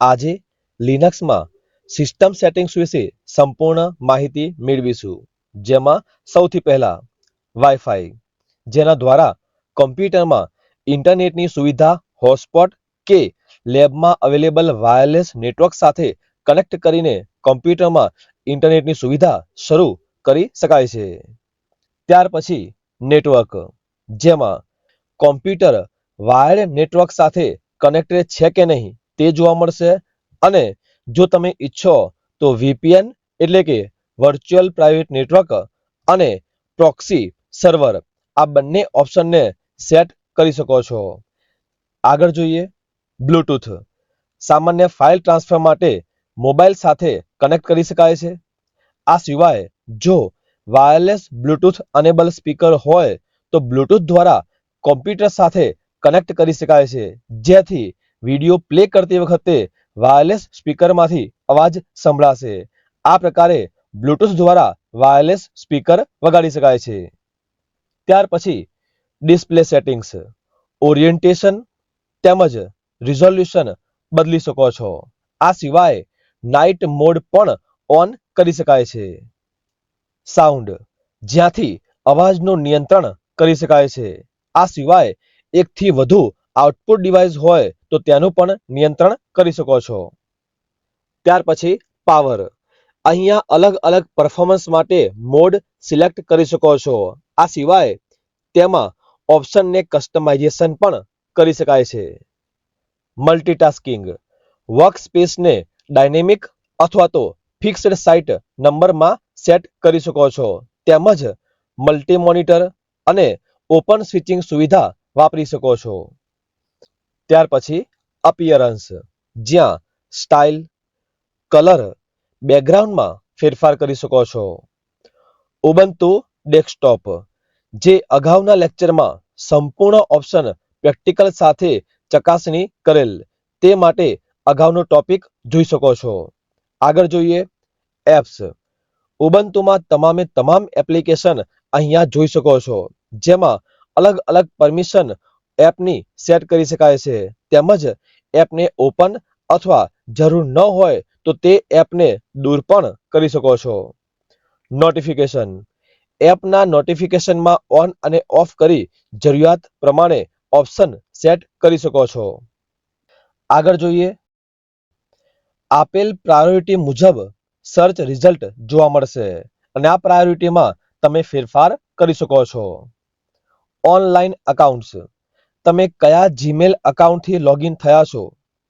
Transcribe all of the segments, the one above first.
આજે લિનક્સમાં system settings વિશે સંપૂર્ણ માહિતી મેળવીશું. જેમાં સૌથી પહેલા વાઈફાઈ જેના દ્વારા કોમ્પ્યુટરમાં ઇન્ટરનેટની સુવિધા, હોટસ્પોટ કે લેબમાં અવેલેબલ વાયરલેસ નેટવર્ક સાથે કનેક્ટ કરીને કોમ્પ્યુટરમાં ઇન્ટરનેટની સુવિધા શરૂ કરી શકાય છે. ત્યાર પછી નેટવર્ક, જેમાં કોમ્પ્યુટર વાયર્ડ નેટવર્ક સાથે કનેક્ટેડ છે કે નહીં તે જોવા મળશે. અને જો તમે ઈચ્છો તો વીપીએન એટલે કે વર્ચ્યુઅલ પ્રાઇવેટ નેટવર્ક અને પ્રોક્સી સર્વર આ બંને ઓપ્શનને સેટ કરી શકો છો. આગળ જોઈએ. બ્લૂટૂથ સામાન્ય ફાઇલ ટ્રાન્સફર માટે મોબાઈલ સાથે કનેક્ટ કરી શકાય છે. આ સિવાય જો વાયરલેસ બ્લૂટૂથ અનેબલ સ્પીકર હોય તો બ્લૂટૂથ દ્વારા કોમ્પ્યુટર સાથે કનેક્ટ કરી શકાય છે. જેથી વીડિયો પ્લે કરતી વખતે વાયરલેસ સ્પીકરમાંથી અવાજ સંભળાશે. આ પ્રકારે બ્લૂટૂથ દ્વારા વાયરલેસ સ્પીકર વગાડી શકાય છે. ત્યાર પછી ડિસ્પ્લે સેટિંગ્સ. ઓરિએન્ટેશન તેમજ રિઝોલ્યુશન બદલી શકો છો. આ સિવાય નાઇટ મોડ પણ ઓન કરી શકાય છે. સાઉન્ડ. જ્યાંથી અવાજનું નિયંત્રણ કરી શકાય છે. આ સિવાય એકથી વધુ આઉટપુટ ડિવાઇસ હોય તો તેનું પણ નિયંત્રણ કરી શકો છો. ત્યાર પછી પાવર અહીંયા અલગ અલગ પરફોર્મન્સ માટે મોડ સિલેક્ટ કરી શકો છો. આ સિવાય તેમાં ઓપ્શનને કસ્ટમાઇઝેશન પણ કરી શકાય છે. મલ્ટીટાસ્કિંગ વર્ક સ્પેસને ડાયનેમિક અથવા તો ફિક્સ્ડ સાઇટ નંબરમાં સેટ કરી શકો છો. તેમજ મલ્ટી મોનિટર અને ઓપન સ્વિચિંગ સુવિધા વાપરી શકો છો. ત્યાર પછી અપિયરન્સ જ્યાં સ્ટાઇલ કલર બેકગ્રાઉન્ડમાં ફેરફાર કરી શકો છો. ઉબંતુ ડેસ્કટોપ જે અગાઉના લેક્ચરમાં સંપૂર્ણ ઓપ્શન પ્રેક્ટિકલ સાથે ચકાસણી કરેલ, તે માટે અગાઉનો ટોપિક જોઈ શકો છો. આગળ જોઈએ એપ્સ ઉબંતુમાં તમામે તમામ એપ્લિકેશન અહીંયા જોઈ શકો છો, જેમાં અલગ અલગ પરમિશન એપની સેટ કરી શકાય છે. તેમજ એપને ઓપન અથવા જરૂર ન હોય તો તે એપને દૂર પણ કરી શકો છો. નોટિફિકેશન એપના નોટિફિકેશનમાં ઓન અને ઓફ કરી જરૂરિયાત પ્રમાણે ઓપ્શન સેટ કરી શકો છો. આગળ જોઈએ. આપેલ પ્રાયોરિટી મુજબ સર્ચ રિઝલ્ટ જોવા મળશે અને આ પ્રાયોરિટીમાં તમે ફેરફાર કરી શકો છો. ઓનલાઈન અકાઉન્ટ્સ તમે કયા જીમેલ અકાઉન્ટથી લોગિન થયા છો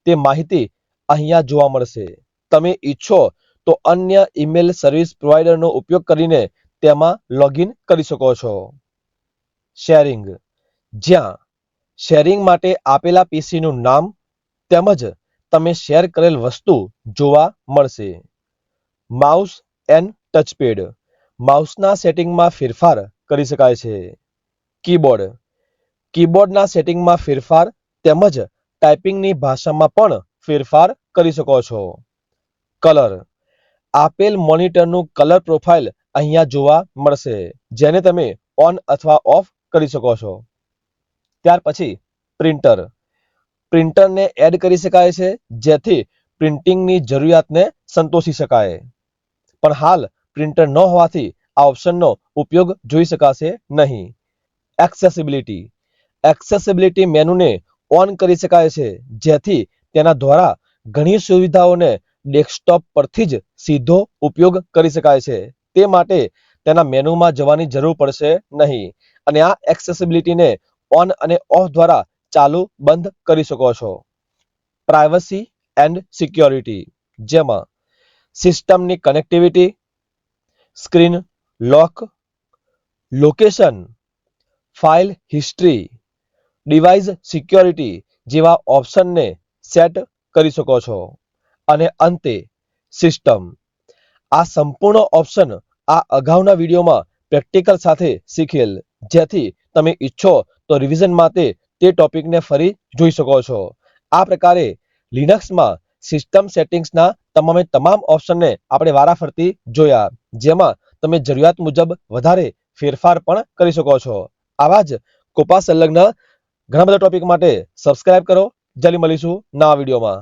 તે માહિતી અહીંયા જોવા મળશે. તમે ઈચ્છો તો અન્ય ઈમેલ સર્વિસ પ્રોવાઈડરનો ઉપયોગ કરીને તેમાં લોગિન કરી શકો છો. શેરિંગ જ્યાં શેરિંગ માટે આપેલા પીસીનું નામ તેમજ તમે શેર કરેલ વસ્તુ જોવા મળશે. માઉસ એન્ડ ટચપેડ માઉસના સેટિંગમાં ફેરફાર કરી શકાય છે. કીબોર્ડ કીબોર્ડના સેટિંગમાં ફેરફાર તેમજ ટાઈપિંગની ભાષામાં પણ ફેરફાર કરી શકો છો. કલર. આપેલ મોનિટરનું કલર પ્રોફાઇલ અહીંયા જોવા મળશે, જેને તમે ઓન અથવા ઓફ કરી શકો છો. ત્યાર પછી પ્રિન્ટર. પ્રિન્ટરને એડ કરી શકાય છે, જેથી પ્રિન્ટિંગની જરૂરિયાતને સંતોષી શકાય. પણ હાલ પ્રિન્ટર ન હોવાથી આ ઓપ્શનનો ઉપયોગ જોઈ શકાશે નહીં. એક્સેસિબિલિટી. એક્સેસિબિલિટી મેનુને ઓન કરી શકાય છે. જેથી તેના દ્વારા ઘણી સુવિધાઓને ડેસ્કટોપ પરથી જ સીધો ઉપયોગ કરી શકાય છે. તે માટે તેના મેનુમાં જવાની જરૂર પડશે નહીં. અને આ એક્સેસિબિલિટીને ઓન અને ઓફ દ્વારા ચાલુ બંધ કરી શકો છો. પ્રાઇવસી એન્ડ સિક્યોરિટી જેમાં સિસ્ટમની connectivity screen lock location file history device security જેવા ઓપ્શનને સેટ કરી શકો છો. અને અંતે સિસ્ટમ આ સંપૂર્ણ ઓપ્શન આ અગાઉના વિડીયોમાં પ્રેક્ટિકલ સાથે શીખેલ. જેથી તમે ઈચ્છો તો રિવિઝન માટે તે ટોપિકને ફરી જોઈ શકો છો. આ પ્રકારે લિનક્સમાં સિસ્ટમ સેટિંગ્સના તમામે તમામ ઓપ્શનને આપણે વારાફરતી જોયા. જેમાં તમે જરૂરિયાત મુજબ વધારે ફેરફાર પણ કરી શકો છો. આવા જ કોપા સંલગ્ન ઘણા બધા ટોપિક માટે સબસ્ક્રાઇબ કરો. જલ્દી મળીશું નવા વિડીયોમાં.